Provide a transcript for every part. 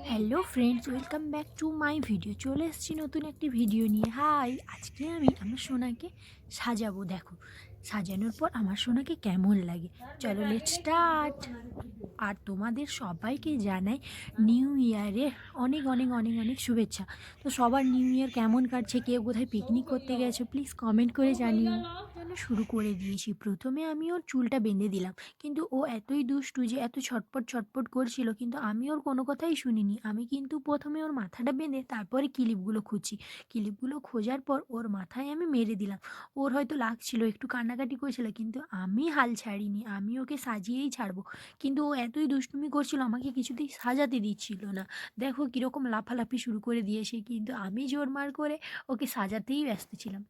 Hello friends welcome back to my video চলে এসেছি নতুন একটি ভিডিও নিয়ে। হাই আজকে আমি আমার সোনাকে সাজাবো, দেখো। সাজানোর পর আমার সোনাকে কেমন লাগে। চলো লেট স্টার্ট আর তোমাদের সবাইকে জানাই নিউ ইয়ারে অনেক অনেক অনেক অনেক শুভেচ্ছা। তো সবার নিউ ইয়ার কেমন কাটছে কেউ কোথায় পিকনিক করতে গেছো প্লিজ কমেন্ট করে জানিও। চলো শুরু করে দিয়েছি। প্রথমে আমি ওর চুলটা বেঁধে দিলাম। কিন্তু ও এতই দুষ্টু যে এত ছটপট ছটপট করছিল, কিন্তু আমি ওর কোনো কথাই শুনিনি। আমি কিন্তু প্রথমে ওর মাথাটা বেঁধে তারপরে ক্লিপগুলো খুঁজছি। ক্লিপগুলো খোঁজার পর ওর মাথায় আমি মেরে দিলাম। ওর হয়তো লাগছিল, একটু কান্নাকাটি করেছিল, কিন্তু আমি হাল ছাড়িনি। আমি ওকে সাজিয়েই ছাড়বো। কিন্তু ও এতই দুষ্টুমি করছিল, আমাকে কিছুতেই সাজাতে দিচ্ছিল না। দেখো কীরকম লাফালাফি শুরু করে দিয়েছে। কিন্তু আমি জোর মার করে ওকে সাজাতেই ব্যস্ত ছিলাম।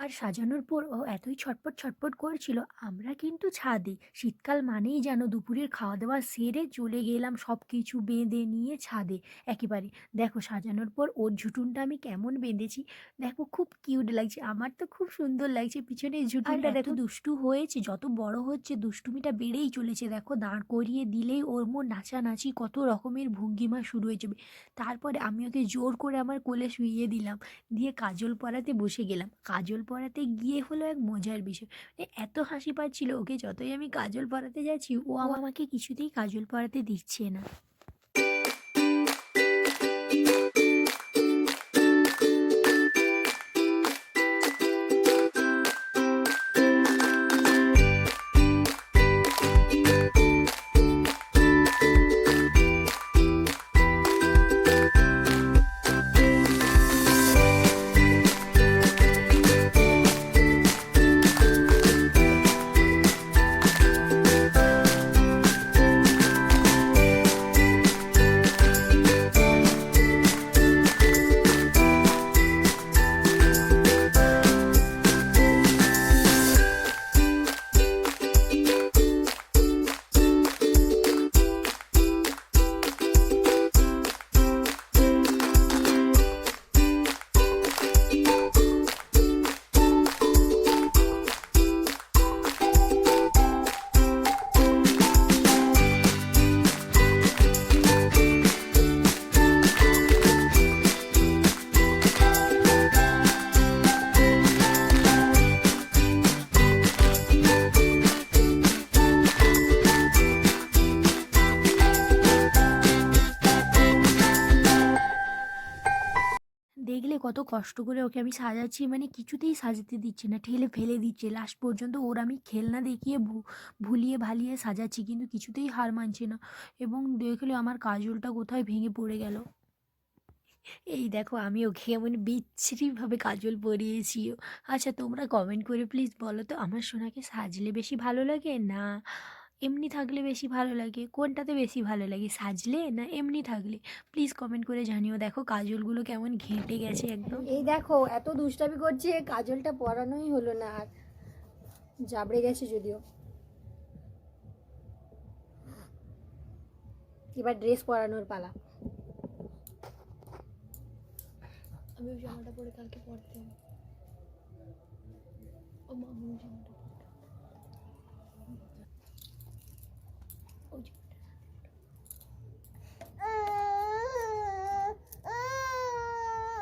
আর সাজানোর পর ও এতই ছটপট ছটপট করছিল আমরা কিন্তু ছাদে। শীতকাল মানেই যেন দুপুরের খাওয়া দাওয়া সেরে চলে গেলাম সব কিছু বেঁধে নিয়ে ছাদে। একেবারে। দেখো সাজানোর পর ওর ঝুটুনটা আমি কেমন বেঁধেছি। দেখো খুব কিউট লাগছে। আমার তো খুব সুন্দর লাগছে। পিছনে ঝুটুনটা দেখো দুষ্টু হয়েছে। যত বড় হচ্ছে দুষ্টুমিটা বেড়েই চলেছে। দেখো দাঁড় করিয়ে দিলেই ওর মোর নাচানাচি কত রকমের ভঙ্গিমা শুরু হয়ে যাবে। তারপরে আমি ওকে জোর করে আমার কোলে শুইয়ে দিলাম। দিয়ে কাজল পরাতে বসে গেলাম। কাজল পরাতে গিয়ে হলো এক মজার বিষয়। মানে এত হাসি পাচ্ছিল ওকে যতই আমি কাজল পরাতে যাচ্ছি ও আমাকে কিছুতেই কাজল পরাতে দিচ্ছে না। কত কষ্ট করে ওকে আমি সাজাচ্ছি মানে কিছুতেই সাজাতে দিচ্ছে না, ঠেলে ফেলে দিচ্ছে। লাস্ট পর্যন্ত ওর আমি খেলনা দেখিয়ে ভুলিয়ে ভালিয়ে সাজাচ্ছি, কিন্তু কিছুতেই হার মানছে না। এবং দেখলে আমার কাজলটা কোথায় ভেঙে পড়ে গেল। এই দেখো, আমি ওকে এমন বিচ্ছিরিভাবে কাজল পরিয়েছি আচ্ছা তোমরা কমেন্ট করে প্লিজ বলো তো, আমার সোনাকে সাজলে বেশি ভালো লাগে না? এমনি থাকলে বেশি ভালো লাগে? কোনটাতে বেশি ভালো লাগে? সাজলে না এমনি থাকলে? প্লিজ কমেন্ট করে জানিও। দেখো কাজলগুলো কেমন ঘেঁটে গেছে একদম। এই দেখো এত দুষ্টামি করছে কাজলটা পরানোই হলো না আর। জাবড়ে গেছে যদিও। এবার ড্রেস পরানোর পালা। আমি জামাটা পরে কালকে পরতে ও মামুন জামাটা পরতে হবে। ওই জামাটা।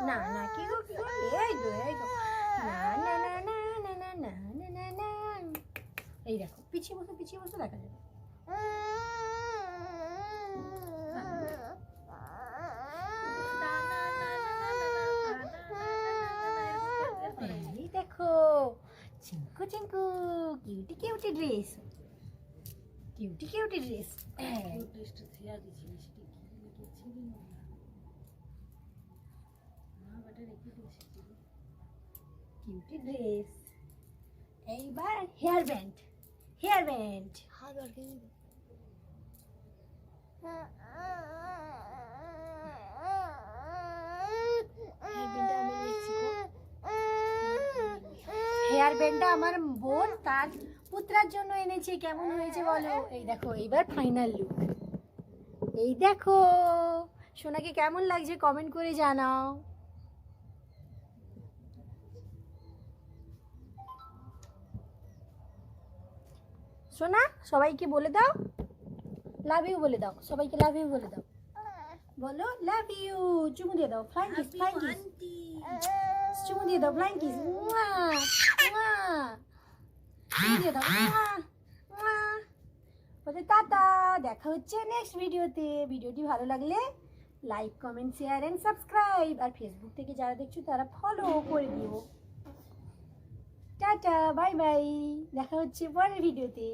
না না কি গো কি গো এই তো এই তো না না না না না না না না না না। এই দেখো, পিছিয়ে বসে পিছিয়ে বসে, দেখা যাবে। দেখো চিঙ্কু Chinku cutie cutie dress cutie cutie dress cutie. Dress এইবার হেয়ার ব্যান্ড হেয়ার ব্যান্ড হাত। হেয়ার ব্যান্ডটা আমার বোন তার পুত্রার জন্য এনেছে। কেমন হয়েছে বলো? এই দেখো এইবার ফাইনাল লুক এই দেখো সোনাকে কেমন লাগছে? কমেন্ট করে জানাও। সোনা সবাইকে বলে দাও। লাভ ইউ বলে দাও। সবাইকে লাভ ইউ বলে দাও। বলো লাভ ইউ চুমু দিয়ে দাও। ফ্লাইং কিস ফ্লাইং কিস চুমু দিয়ে দাও ফ্লাইং কিস মুয়া মুয়া। চুমু দিয়ে দাও বলে টাটা দেখা হচ্ছে নেক্সট ভিডিওতে ভিডিওটি ভালো লাগলে like comment share and subscribe R Facebook থেকে যারা দেখছ তারা ফলো করে দিও। টাটা বাই বাই দেখা হচ্ছে পরের ভিডিওতে।